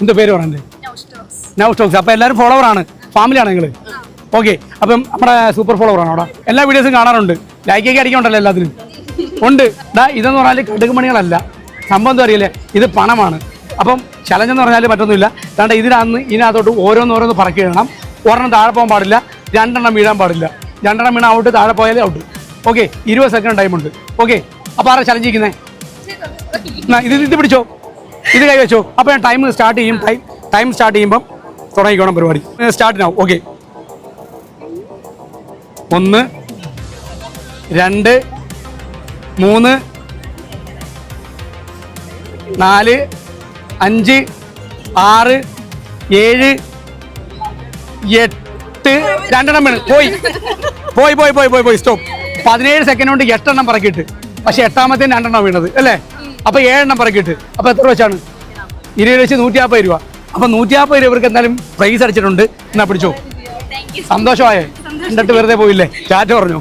എന്താ പേര് പറഞ്ഞത് നൗ സ്റ്റോക്സ് അപ്പോൾ എല്ലാവരും ഫോളോവർ ആണ് ഫാമിലിയാണ് നിങ്ങൾ ഓക്കെ. അപ്പം നമ്മുടെ സൂപ്പർ ഫോളോവർ ആണ് അവിടെ. എല്ലാ വീഡിയോസും കാണാറുണ്ട്. ലൈക്കൊക്കെ അടിക്കണ്ടല്ലോ എല്ലാത്തിനും. ഉണ്ട്. ഡാ ഇതെന്ന് പറഞ്ഞാൽ കടുകുമണികളല്ല. സംഭവം എന്താ അറിയില്ലേ? ഇത് പണമാണ്. അപ്പം ചലഞ്ച് എന്ന് പറഞ്ഞാൽ മറ്റൊന്നുമില്ല കാരണം ഇതിനകത്ത് ഇതിനകത്തോട്ട് ഓരോന്നോരോന്ന് പറക്കി ഇടണം. ഒരെണ്ണം താഴെ പോകാൻ പാടില്ല. രണ്ടെണ്ണം വീഴാൻ പാടില്ല. രണ്ടെണ്ണം വീണ ഔട്ട് താഴെ പോയാലേ ഔട്ട് ഓക്കെ. ഇരുപത് സെക്കൻഡ് ടൈമുണ്ട് ഓക്കെ. അപ്പോൾ ആരാ ചലഞ്ച് ചെയ്യുന്നത് ഇത് ഇത് പിടിച്ചോ. ഇത് വെച്ചോ. അപ്പോൾ ഞാൻ ടൈം സ്റ്റാർട്ട് ചെയ്യും. ടൈം ടൈം സ്റ്റാർട്ട് ചെയ്യുമ്പം തുടങ്ങിക്കോണം പരിപാടി. സ്റ്റാർട്ട് ആവും ഓക്കെ ഒന്ന് രണ്ട് മൂന്ന് നാല് അഞ്ച് ആറ് ഏഴ് എട്ട്. രണ്ടെണ്ണം വേണം. പോയി. പോയി പോയി പോയി പോയി പോയി. സ്റ്റോപ്പ് പതിനേഴ് സെക്കൻഡ് കൊണ്ട് എട്ടെണ്ണം പറക്കിയിട്ട്. പക്ഷെ എട്ടാമത്തെ രണ്ടെണ്ണം വീണത്. അല്ലേ? അപ്പൊ ഏഴെണ്ണം പറക്കിട്ട് അപ്പൊ എത്ര വെച്ചാണ്? ഇരുപത് വെച്ച് നൂറ്റി നാൽപ്പത് രൂപ. അപ്പൊ നൂറ്റി നാൽപ്പത് രൂപ ഇവർക്ക് എന്തായാലും പ്രൈസ് അടിച്ചിട്ടുണ്ട്. എന്നാ പിടിച്ചോ? സന്തോഷമായേ. എന്നിട്ട് വെറുതെ പോയില്ലേ? ചാറ്റ് പറഞ്ഞു.